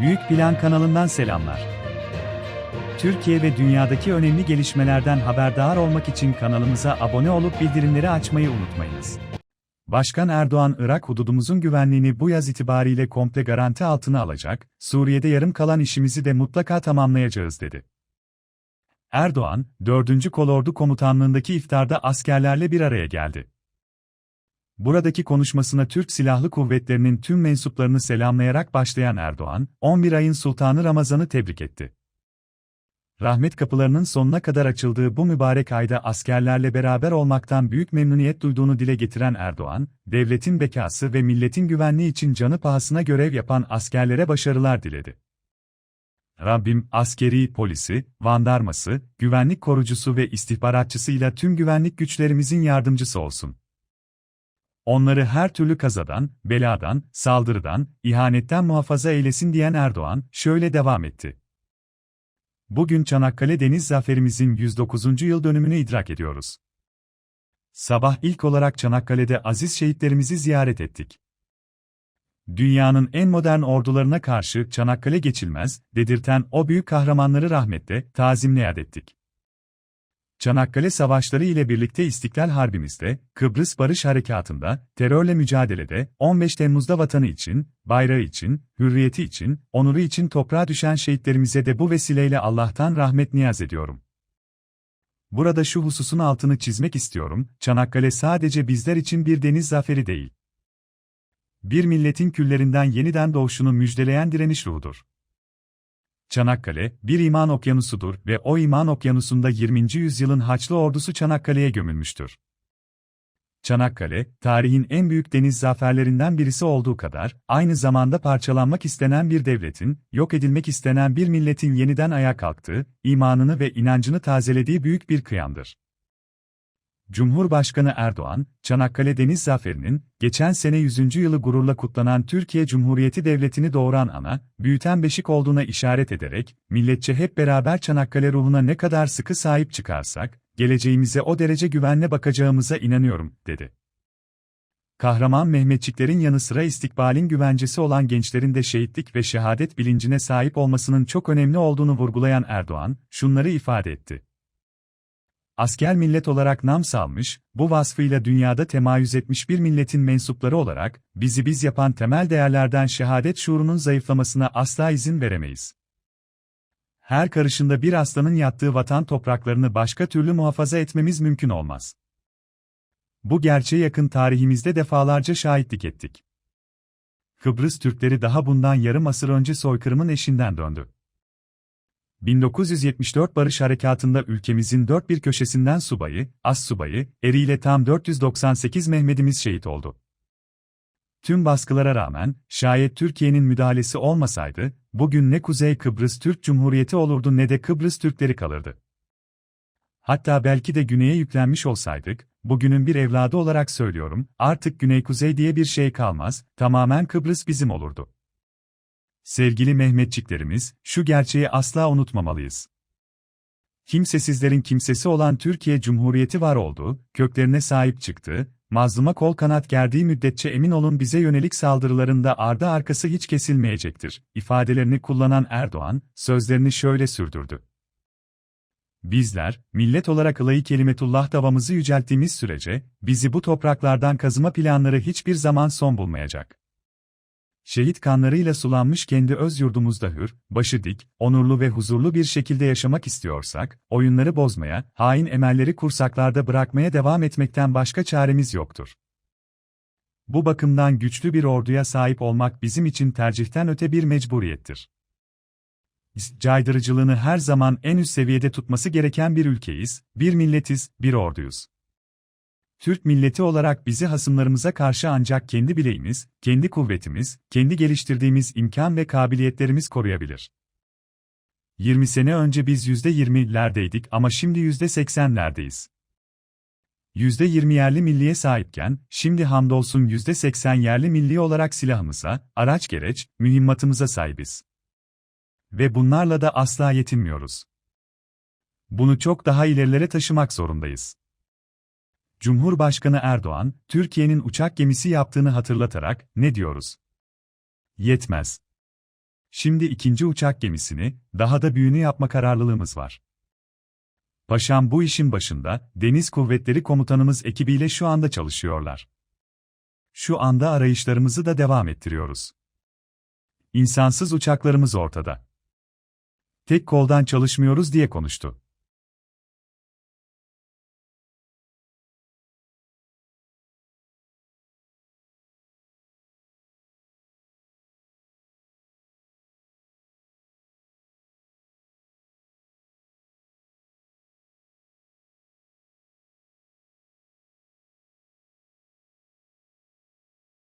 Büyük Plan kanalından selamlar. Türkiye ve dünyadaki önemli gelişmelerden haberdar olmak için kanalımıza abone olup bildirimleri açmayı unutmayınız. Başkan Erdoğan, Irak hududumuzun güvenliğini bu yaz itibariyle komple garanti altına alacak, Suriye'de yarım kalan işimizi de mutlaka tamamlayacağız dedi. Erdoğan, 4. Kolordu Komutanlığındaki iftarda askerlerle bir araya geldi. Buradaki konuşmasına Türk Silahlı Kuvvetleri'nin tüm mensuplarını selamlayarak başlayan Erdoğan, 11 ayın Sultanı Ramazan'ı tebrik etti. Rahmet kapılarının sonuna kadar açıldığı bu mübarek ayda askerlerle beraber olmaktan büyük memnuniyet duyduğunu dile getiren Erdoğan, devletin bekası ve milletin güvenliği için canı pahasına görev yapan askerlere başarılar diledi. Rabbim, askeri, polisi, vandarması, güvenlik korucusu ve istihbaratçısıyla tüm güvenlik güçlerimizin yardımcısı olsun. Onları her türlü kazadan, beladan, saldırıdan, ihanetten muhafaza eylesin diyen Erdoğan, şöyle devam etti. Bugün Çanakkale Deniz Zaferimizin 109. yıl dönümünü idrak ediyoruz. Sabah ilk olarak Çanakkale'de aziz şehitlerimizi ziyaret ettik. Dünyanın en modern ordularına karşı Çanakkale geçilmez, dedirten o büyük kahramanları rahmetle, tazimle yad ettik. Çanakkale Savaşları ile birlikte İstiklal Harbimizde, Kıbrıs Barış Harekatı'nda, terörle mücadelede, 15 Temmuz'da vatanı için, bayrağı için, hürriyeti için, onuru için toprağa düşen şehitlerimize de bu vesileyle Allah'tan rahmet niyaz ediyorum. Burada şu hususun altını çizmek istiyorum, Çanakkale sadece bizler için bir deniz zaferi değil. Bir milletin küllerinden yeniden doğuşunu müjdeleyen direniş ruhudur. Çanakkale, bir iman okyanusudur ve o iman okyanusunda 20. yüzyılın Haçlı ordusu Çanakkale'ye gömülmüştür. Çanakkale, tarihin en büyük deniz zaferlerinden birisi olduğu kadar, aynı zamanda parçalanmak istenen bir devletin, yok edilmek istenen bir milletin yeniden ayağa kalktığı, imanını ve inancını tazelediği büyük bir kıyamdır. Cumhurbaşkanı Erdoğan, Çanakkale Deniz Zaferi'nin, geçen sene 100. yılı gururla kutlanan Türkiye Cumhuriyeti Devleti'ni doğuran ana, büyüten beşik olduğuna işaret ederek, milletçe hep beraber Çanakkale ruhuna ne kadar sıkı sahip çıkarsak, geleceğimize o derece güvenle bakacağımıza inanıyorum, dedi. Kahraman Mehmetçiklerin yanı sıra istikbalin güvencesi olan gençlerin de şehitlik ve şehadet bilincine sahip olmasının çok önemli olduğunu vurgulayan Erdoğan, şunları ifade etti. Asker millet olarak nam salmış, bu vasfıyla dünyada temayüz etmiş bir milletin mensupları olarak, bizi biz yapan temel değerlerden şehadet şuurunun zayıflamasına asla izin veremeyiz. Her karışında bir aslanın yattığı vatan topraklarını başka türlü muhafaza etmemiz mümkün olmaz. Bu gerçeğe yakın tarihimizde defalarca şahitlik ettik. Kıbrıs Türkleri daha bundan yarım asır önce soykırımın eşinden döndü. 1974 Barış Harekatı'nda ülkemizin dört bir köşesinden subayı, as subayı, eriyle tam 498 Mehmetimiz şehit oldu. Tüm baskılara rağmen, şayet Türkiye'nin müdahalesi olmasaydı, bugün ne Kuzey Kıbrıs Türk Cumhuriyeti olurdu ne de Kıbrıs Türkleri kalırdı. Hatta belki de güneye yüklenmiş olsaydık, bugünün bir evladı olarak söylüyorum, artık Güney-Kuzey diye bir şey kalmaz, tamamen Kıbrıs bizim olurdu. Sevgili Mehmetçiklerimiz, şu gerçeği asla unutmamalıyız. Kimsesizlerin kimsesi olan Türkiye Cumhuriyeti var oldu, köklerine sahip çıktı, mazluma kol kanat gerdiği müddetçe emin olun bize yönelik saldırılarında ardı arkası hiç kesilmeyecektir, ifadelerini kullanan Erdoğan, sözlerini şöyle sürdürdü. Bizler, millet olarak ılayı kelimetullah davamızı yücelttiğimiz sürece, bizi bu topraklardan kazıma planları hiçbir zaman son bulmayacak. Şehit kanlarıyla sulanmış kendi öz yurdumuzda hür, başı dik, onurlu ve huzurlu bir şekilde yaşamak istiyorsak, oyunları bozmaya, hain emelleri kursaklarda bırakmaya devam etmekten başka çaremiz yoktur. Bu bakımdan güçlü bir orduya sahip olmak bizim için tercihten öte bir mecburiyettir. Caydırıcılığını her zaman en üst seviyede tutması gereken bir ülkeyiz, bir milletiz, bir orduyuz. Türk milleti olarak bizi hasımlarımıza karşı ancak kendi bileğimiz, kendi kuvvetimiz, kendi geliştirdiğimiz imkan ve kabiliyetlerimiz koruyabilir. 20 sene önce biz %20'lerdeydik ama şimdi %80'lerdeyiz. %20 yerli milliye sahipken, şimdi hamdolsun %80 yerli milli olarak silahımıza, araç gereç, mühimmatımıza sahibiz. Ve bunlarla da asla yetinmiyoruz. Bunu çok daha ilerilere taşımak zorundayız. Cumhurbaşkanı Erdoğan, Türkiye'nin uçak gemisi yaptığını hatırlatarak, ne diyoruz? Yetmez. Şimdi ikinci uçak gemisini, daha da büyüğünü yapma kararlılığımız var. Paşam bu işin başında, Deniz Kuvvetleri Komutanımız ekibiyle şu anda çalışıyorlar. Şu anda arayışlarımızı da devam ettiriyoruz. İnsansız uçaklarımız ortada. Tek koldan çalışmıyoruz diye konuştu.